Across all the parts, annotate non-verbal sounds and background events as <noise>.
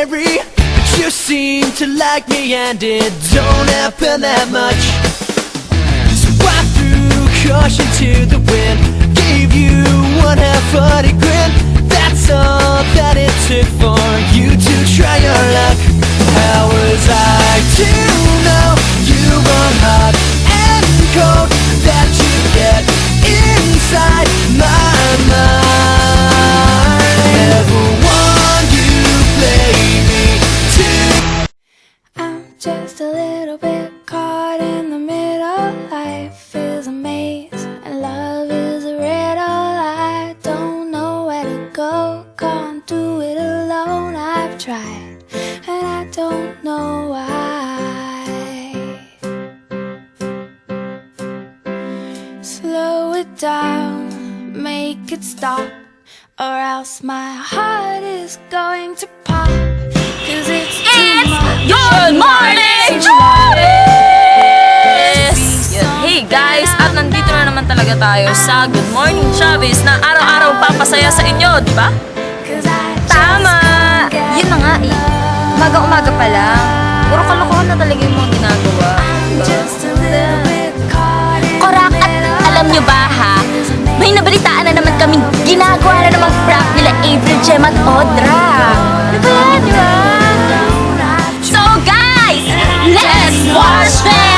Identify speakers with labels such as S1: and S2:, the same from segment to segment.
S1: scary But you seem to like me and it don't happen that much. So I threw caution to the wind.
S2: Down, make it stop, or else my heart is going to pop. Cause it's too much.
S3: Good morning,
S2: It's
S3: Travis! Yun. Hey guys, at nandito na naman talaga tayo sa Good Morning Travis na araw-araw papasaya sa inyo, di ba? Tama! Yun na nga eh. Umaga-umaga pa lang. Puro kalokohan na talaga yung mga ginagawa.
S2: I'm just a little bit caught in
S4: Korak
S2: the
S4: at alam nyo ba? May nabalitaan na naman kaming ginagawa na namang prank nila April, Gem at Audra. Ano ba yan, di? So guys, let's watch this!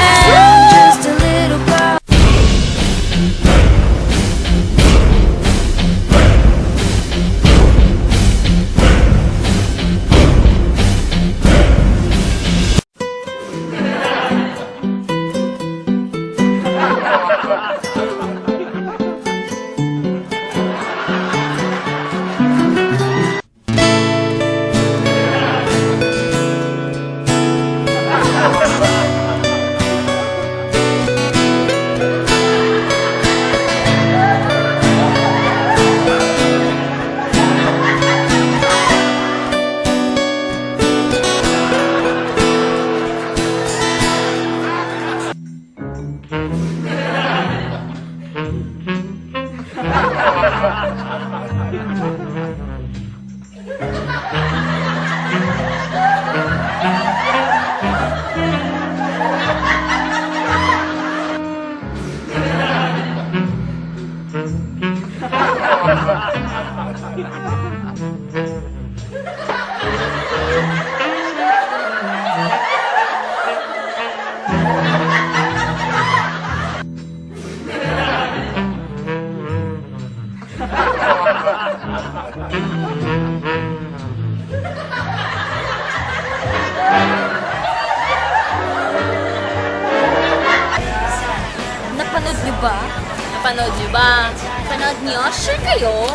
S4: Napanood nyo ba?
S3: Napanood niyo ba?
S4: Napanood nyo? Sure kayo?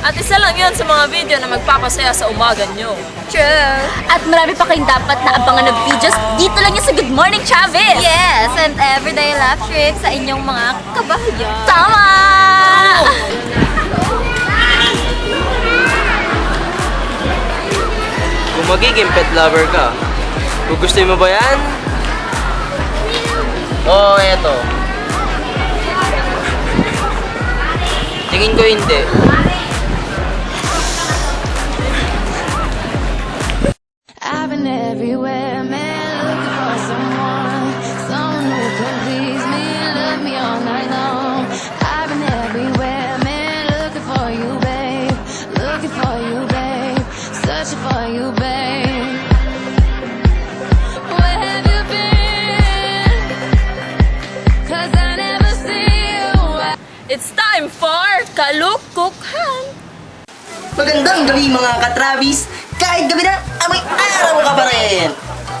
S3: At isa lang yun sa mga video na magpapasaya sa umaga nyo.
S4: True. At marami pa kayong dapat na abangan ng videos dito lang yan sa Good Morning Travis!
S5: Yes, and everyday laugh trip sa inyong mga kabahayan.
S4: Tama!
S6: Kung magiging pet lover ka, gugustuhin mo ba yan? Oo, oh, eto.
S2: I've been everywhere,
S3: Kalukukhan!
S7: Magandang gabi mga ka-Travis! Kahit gabi na, amoy araw ka pa rin!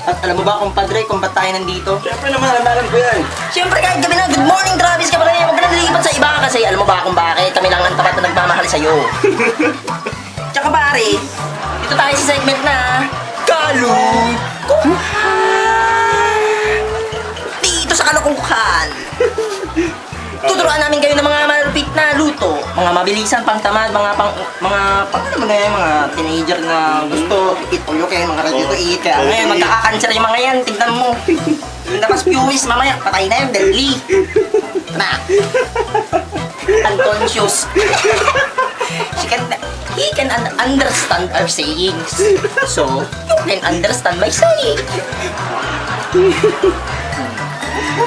S7: At alam mo ba, kumpadre, kung ba't tayo nandito?
S6: Siyempre naman, alam ko yan.
S7: Siyempre kahit gabi na, good morning Travis ka pa rin! Huwag ka na lilipat sa iba kasi alam mo ba kung bakit? Kami lang ang tapat na nagmamahal sa'yo. <laughs> Tsaka pare, dito tayo sa segment na... Kalukukhan! Dito sa Kalukukhan! <laughs> Tuturuan namin kayo ng mga na luto. Mga mabilisan, pang tamad, mga pang... Mga... Pang ano mga yan, mga teenager na gusto ituyo kayo, mga ready to eat. Kaya ngayon, magkakakanser yung mga yan. Tignan mo. <laughs> Labas viewers mamaya. Patay na yun, deadly. Na. Unconscious. <laughs> Sikat na. he can un- understand our sayings. So, you can understand my saying.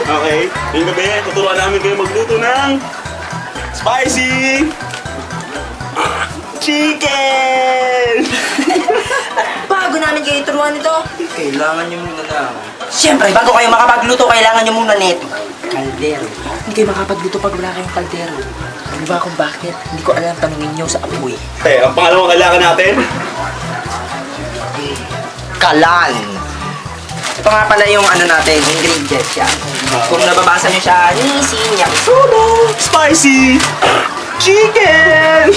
S8: Okay, ngayong gabi, tuturuan namin kayo magluto ng spicy chicken!
S7: Bago namin kayo turuan nito, kailangan nyo muna na... Siyempre, bago kayo makapagluto, kailangan nyo muna nito. Kaldero. Hindi kayo makapagluto pag wala kayong kaldero. Ano ba kung bakit? Hindi ko alam, tanungin nyo sa apoy.
S8: Okay, ang pangalawang kailangan natin,
S7: Kalan. Ito nga pala yung ano natin, ingredients yan. Kung nababasa nyo siya, nisin, yakisodo.
S8: spicy chicken!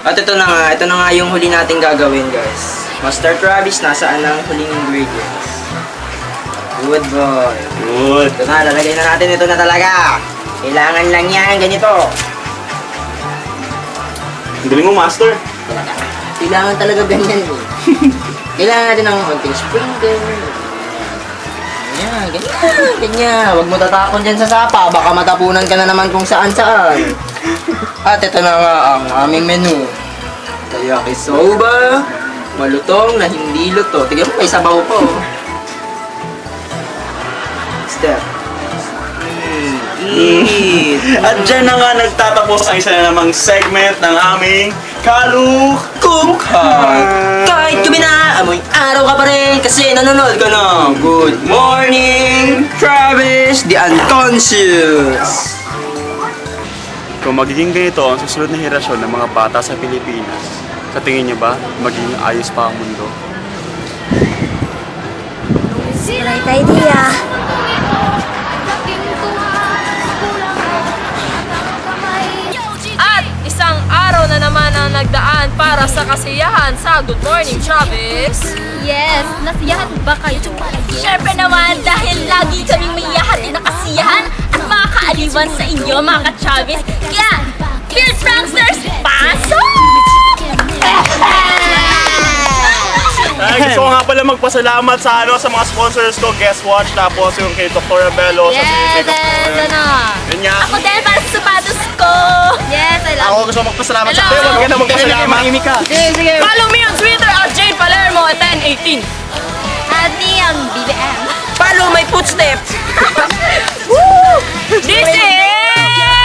S7: At ito na nga, ito na nga yung huli natin gagawin guys. Master Travis, nasaan ang huling ingredients? Good boy.
S8: Good.
S7: Ito na, lalagay na natin ito na talaga. Kailangan lang yan, ganito.
S8: Ang galing mo, master.
S7: Kailangan talaga ganyan eh. <laughs> Kailangan natin ng konting sprinkle. Ganyan, ganyan, ganyan. Huwag mo tatapon dyan sa sapa. Baka matapunan ka na naman kung saan saan. At ito na nga ang aming menu. Teriyaki soba, malutong na hindi luto. Tignan mo, may sabaw po. Step. Mm. <laughs>
S8: At dyan na nga nagtatapos ang isa na namang segment ng aming Kalukukan!
S7: Kahit gabi na, amoy araw ka pa rin kasi nanonood ka na. Good morning, Travis, the unconscious.
S8: Kung magiging ganito ang susunod na henerasyon ng mga bata sa Pilipinas, sa tingin niyo ba magiging ayos pa ang mundo?
S5: Right idea.
S3: At isang araw na naman ang nagdaan para sa kasiyahan sa Good Morning Travis.
S5: Yes, nasiyahan ba kayo?
S4: Siyempre naman, dahil lagi kaming may yahatin na kasiyahan at mga kaaliwan sa inyo, mga ka-Travis. Kaya, Field Pranksters, pasok!
S8: Ay, gusto ko nga pala magpasalamat sa ano sa mga sponsors ko, Guest Watch, tapos yung kay Dr. Bello, sa
S5: Yes, yes,
S8: Dr.
S5: ano.
S8: Yun nga.
S4: Ako din para sa sapatos ko.
S5: Yes, I love
S8: Ako gusto magpasalamat sa
S3: Hello.
S8: Hey, Huwag ka na magpasalamat.
S3: Follow me on Twitter at Jane Palermo at 1018.
S5: Add me ang BBM.
S7: Follow my footsteps. <laughs>
S3: This is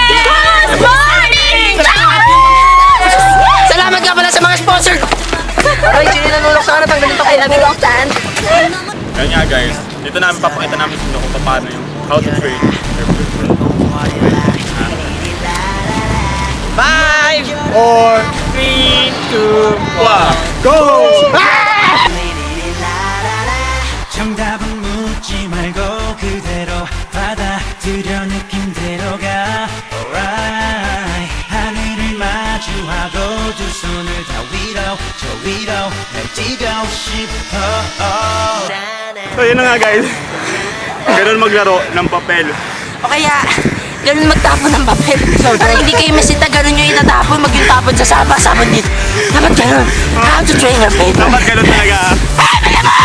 S4: Good morning,
S7: Salamat nga pala sa mga sponsor. Aray, sino nanulok sa? Tanggalin ako. I love you, Roxanne.
S8: Yan nga guys, dito namin papakita namin sa inyo kung paano yung how to train your foot.
S7: Five.
S8: Four, three, two, one, go!
S9: 정답은 묻지 말고 그대로 받아들여 느낌대로 가 Alright 하늘을 마주하고 두 손을 다 위로 저 위로 날 뛰고 싶어
S8: So yun na nga guys. Ganun maglaro ng papel.
S7: O kaya, ganun magtapon ng papel. Para hindi kayo masita, ganun yung itatapon, mag yung tapon sa saba, sabon dito. Dapat ganun. How to train your paper.
S8: Dapat ganun talaga.
S7: Ah,